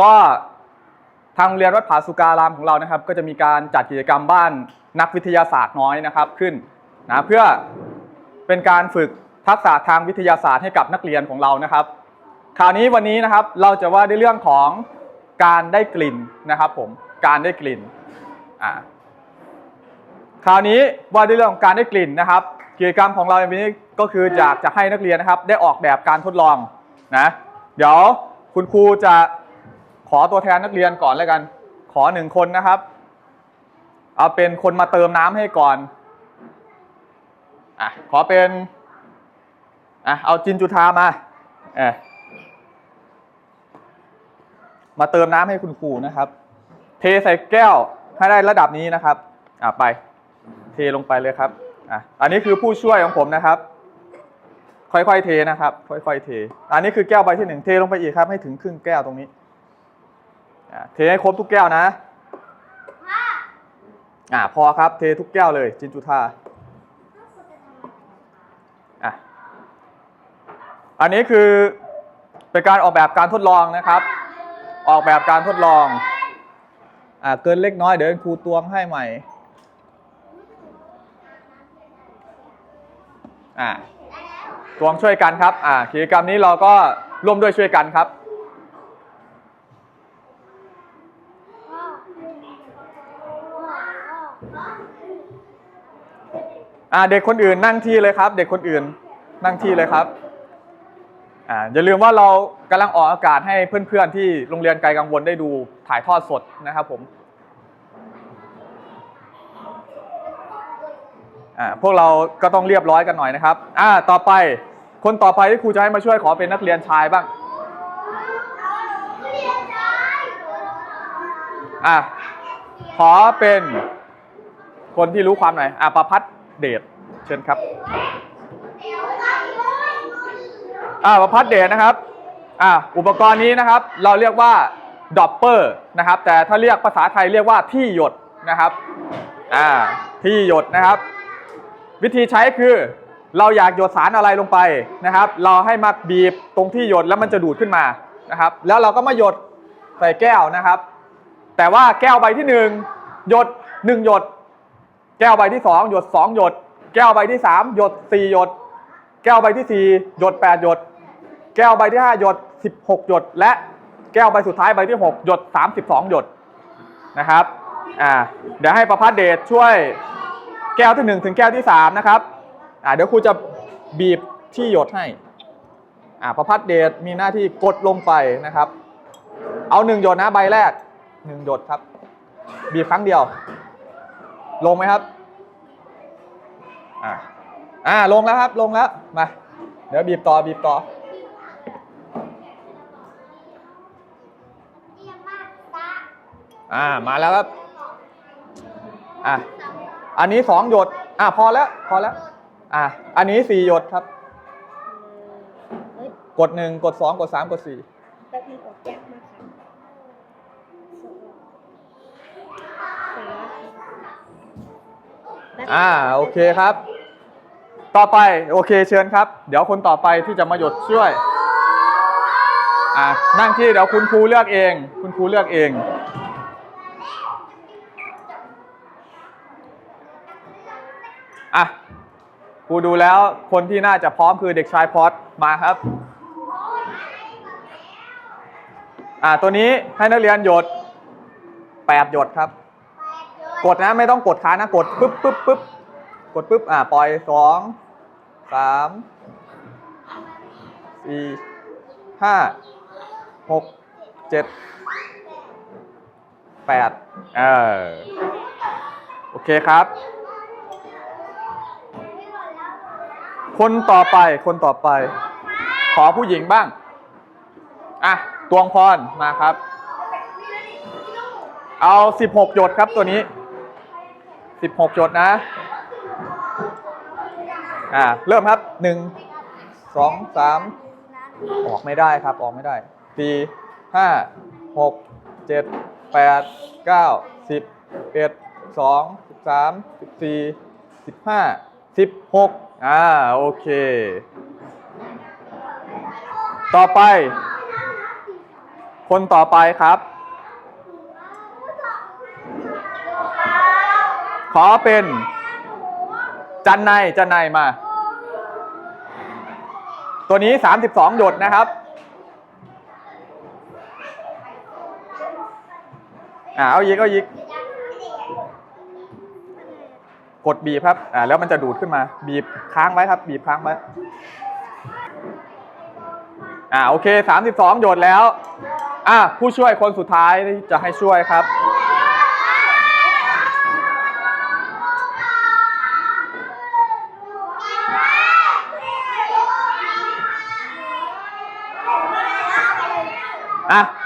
ก็ทางโรงเรียนวัดผาสุการามของเรานะครับ ก็จะมีการจัดกิจกรรมบ้านนักวิทยาศาสตร์น้อยนะครับขึ้นนะเพื่อเป็นการฝึกทักษะทางวิทยาศาสตร์ให้กับนักเรียนของเรานะครับ คราวนี้วันนี้นะครับเราจะว่าด้วยเรื่องของการได้กลิ่นนะครับผมการได้กลิ่นอ่าคราวนี้ว่าด้วยเรื่องของการได้กลิ่นนะครับกิจกรรมของเราในวันนี้ก็คืออยากจะให้นักเรียนนะครับ ได้ออกแบบการทดลองนะเดี๋ยวคุณครูจะ ขอตัวแทนนักเรียนก่อนแล้วกัน ขอหนึ่งคนนะครับ เอาเป็นคนมาเติมน้ำให้ก่อนอะขอเป็นอะเอาจินจุธามาเออมาเติมน้ำให้คุณครูนะครับ เทใส่แก้วให้ได้ระดับนี้นะครับอะไป เทลงไปเลยครับอะอันนี้คือผู้ช่วยของผมนะครับ ค่อยๆเทนะครับ ค่อยๆเท อันนี้คือแก้วใบที่หนึ่งเทลงไปอีกครับ ให้ถึงครึ่งแก้วตรงนี้ เทให้ครบทุกแก้วนะอะพอครับเททุกแก้วเลย จินจุธาอะอันนี้คือเป็นการออกแบบการทดลองนะครับ ออกแบบการทดลองอ่าเกินเล็กน้อยเดี๋ยวครูตวงให้ใหม่อ่าตวงช่วยกันครับอ่ากิจกรรมนี้เราก็ร่วมด้วยช่วยกันครับ อ่าเด็กคนอื่นนั่งที่เลยครับ เด็กคนอื่นนั่งที่เลยครับอ่าอย่าลืมว่าเรากำลังออกอากาศให้เพื่อนๆที่โรงเรียนไกลกังวลได้ดูถ่ายทอดสดนะครับผมอ่าพวกเราก็ต้องเรียบร้อยกันหน่อยนะครับอ่าต่อไปคนต่อไปที่ครูจะให้มาช่วยขอเป็นนักเรียนชายบ้างอะขอเป็นคนที่รู้ความหน่อยอะประพัฒน เดชเชิญครับอ่าประพัดเดชนะครับอ่าอุปกรณ์นี้นะครับ เราเรียกว่าดอปเปอร์นะครับ แต่ถ้าเรียกภาษาไทยเรียกว่าที่หยดนะครับอ่าที่หยดนะครับ วิธีใช้คือเราอยากหยดสารอะไรลงไปนะครับ เราให้มาบีบตรงที่หยดแล้วมันจะดูดขึ้นมานะครับ แล้วเราก็มาหยดใส่แก้วนะครับ แต่ว่าแก้วใบที่หนึ่งหยดหนึ่งหยด แก้วใบที่สองหยดสองหยด แก้วใบที่สามหยดสี่หยด แก้วใบที่สี่หยดแปดหยด แก้วใบที่ห้าหยดสิบหกหยด และแก้วใบสุดท้ายใบที่หกหยดสามสิบสองหยดนะครับอ่าเดี๋ยวให้ประพัฒน์เดชช่วยแก้วที่หนึ่งถึงแก้วที่สามนะครับอ่าเดี๋ยวครูจะบีบที่หยดให้อ่าประพัฒน์เดชมีหน้าที่กดลงไปนะครับ เอาหนึ่งหยดนะใบแรกหนึ่งหยดครับ บีบครั้งเดียว ลงไหมครับ อ่าอ่าลงแล้วครับ ลงแล้ว มา เดี๋ยวบีบต่อ บีบต่ออ่า มาแล้วครับ อะ อันนี้สองหยด อะ พอแล้ว พอแล้ว อะ อันนี้สี่หยดครับเฮ้ยกดหนึ่งกดสองกดสามกดสี่แป๊บนึงออกยากมาก อ่าโอเคครับ ต่อไปโอเคเชิญครับ เดี๋ยวคนต่อไปที่จะมาหยดช่วยอ่านั่งที่เดี๋ยวคุณครูเลือกเอง คุณครูเลือกเอง อะครูดูแล้วคนที่น่าจะพร้อมคือเด็กชายพอดมาครับอ่าตัวนี้ให้นักเรียนหยดแปดหยดครับ กดนะไม่ต้องกดค้างนะกดปึ๊บปึ๊บปึ๊บกดปึ๊บอ่าปล่อยสองสามสี่ห้าหกเจ็ดแปดเออโอเคครับ คนต่อไปคนต่อไป ขอผู้หญิงบ้าง อะตวงพรมาครับ เอาสิบหกหยดครับตัวนี้ สิบหกหยดนะ อ่า เริ่มครับหนึ่งสองสามออกไม่ได้ครับ ออกไม่ได้สี่ห้าหกเจ็ดแปดเก้าสิบเอ็ดสองสิบสามสิบสี่สิบห้าสิบหกอ่า โอเค ต่อไป คนต่อไปครับ ขอเป็นจันในจันในมา ตัวนี้ 32 หยดนะครับอ่าเอายิกเอายิกกดบีบครับอ่าแล้วมันจะดูดขึ้นมา บีบค้างไว้ครับ บีบค้างไว้อ่าโอเค 32 หยดแล้วอ่าผู้ช่วยคนสุดท้ายจะให้ช่วยครับ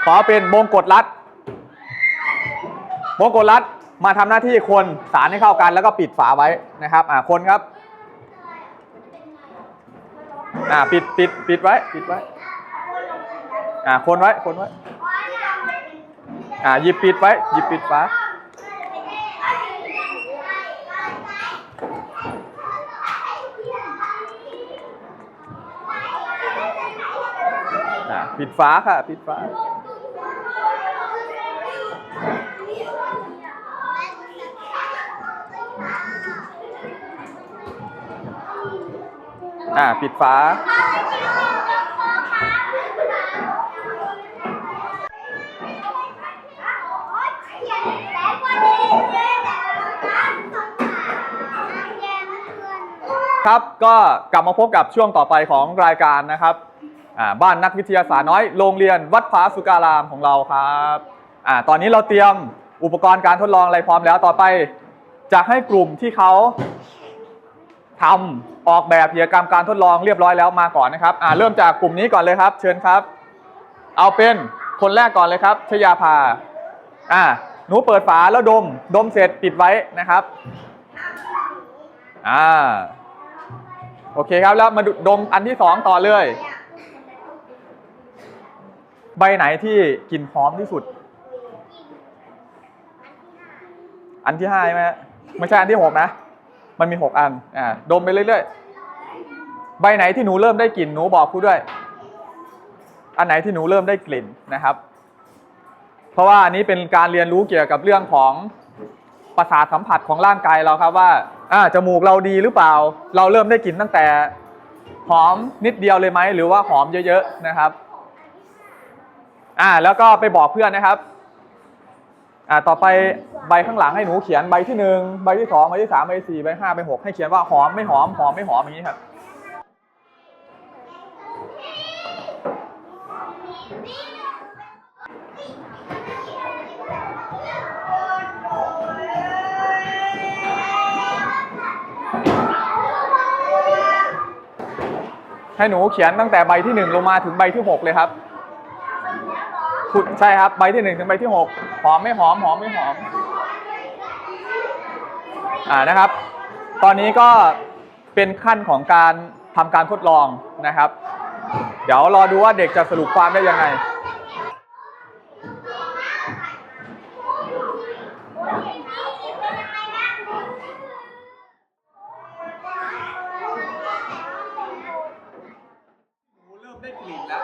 ขอเป็นมงกฎรัดมงกฎรัดมาทำหน้าที่คนสารให้เข้ากันแล้วก็ปิดฝาไว้นะครับอ่าคนครับอ่าปิดปิดปิดไว้ปิดไว้อ่าคนไว้คนไว้อ่าหยิบปิดไว้หยิบปิดฝาอ่าปิดฝาค่ะ ปิดฝา อ่าปิดฝา ครับก็กลับมาพบกับช่วงต่อไปของรายการนะครับอ่าบ้านนักวิทยาศาสตร์น้อยโรงเรียนวัดผาสุการามของเราครับอ่าตอนนี้เราเตรียมอุปกรณ์การทดลองอะไรพร้อมแล้วต่อไป จะให้กลุ่มที่เขา ทำออกแบบกิจกรรมการทดลองเรียบร้อยแล้วมาก่อนนะครับอ่าเริ่มจากกลุ่มนี้ก่อนเลยครับ เชิญครับ เอาเป็นคนแรกก่อนเลยครับ ชยาภาอ่าหนูเปิดฝาแล้วดม ดมเสร็จปิดไว้นะครับอ่าโอเคครับแล้วมาดูดมอันที่สองต่อเลย ใบไหนที่กลิ่นหอมที่สุด อันที่ห้าใช่ไหมฮะไม่ใช่อันที่หกนะ มันมีหกอันอ่าดมไปเรื่อยๆ ใบไหนที่หนูเริ่มได้กลิ่นหนูบอกครูด้วย อันไหนที่หนูเริ่มได้กลิ่นนะครับ เพราะว่าอันนี้เป็นการเรียนรู้เกี่ยวกับเรื่องของประสาทสัมผัสของร่างกายเราครับว่าอ่าจมูกเราดีหรือเปล่า เราเริ่มได้กลิ่นตั้งแต่หอมนิดเดียวเลยไหมหรือว่าหอมเยอะๆนะครับ อ่าแล้วก็ไปบอกเพื่อนนะครับ อ่าต่อไปใบข้างหลังให้หนูเขียนใบที่หนึ่งใบที่สองใบที่สามใบที่สี่ใบห้าใบหกให้เขียนว่าหอมไม่หอมหอมไม่หอมอย่างนี้ครับให้หนูเขียนตั้งแต่ใบที่หนึ่งลงมาถึงใบที่หกเลยครับ คุณใช่ครับใบที่หนึ่งถึงใบที่หกหอมไม่หอมหอมไม่หอมอ่านะครับ ตอนนี้ก็เป็นขั้นของการทำการทดลองนะครับ เดี๋ยวรอดูว่าเด็กจะสรุปความได้ยังไง เริ่มได้กลิ่นแล้ว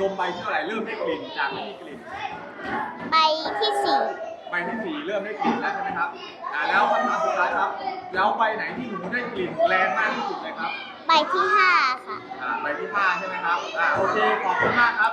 ดม ใบที่เท่าไหร่เริ่มได้กลิ่นจากไม่มีกลิ่น ใบที่สี่ใบที่สี่เริ่มได้กลิ่นแล้วใช่ไหมครับอ่าแล้วคำถามสุดท้ายครับ แล้วใบไหนที่หนูได้กลิ่นแรงมากที่สุดเลยครับใบที่ห้าค่ะ อ่าใบที่ห้าใช่ไหมครับอ่าโอเคขอบคุณมากครับ